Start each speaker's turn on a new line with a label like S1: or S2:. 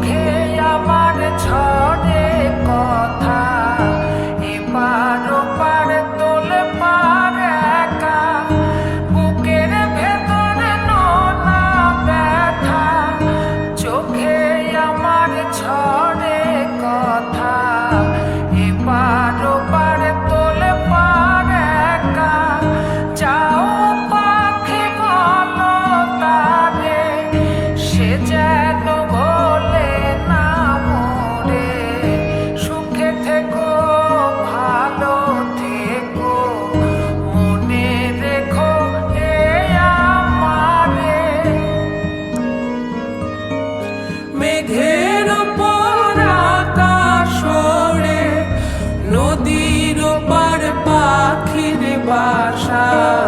S1: মুখে আমার ছড়ে কথা এবার ওপার বুকের ভেতরে নোনা চোখে আমার ছড়ে watch out.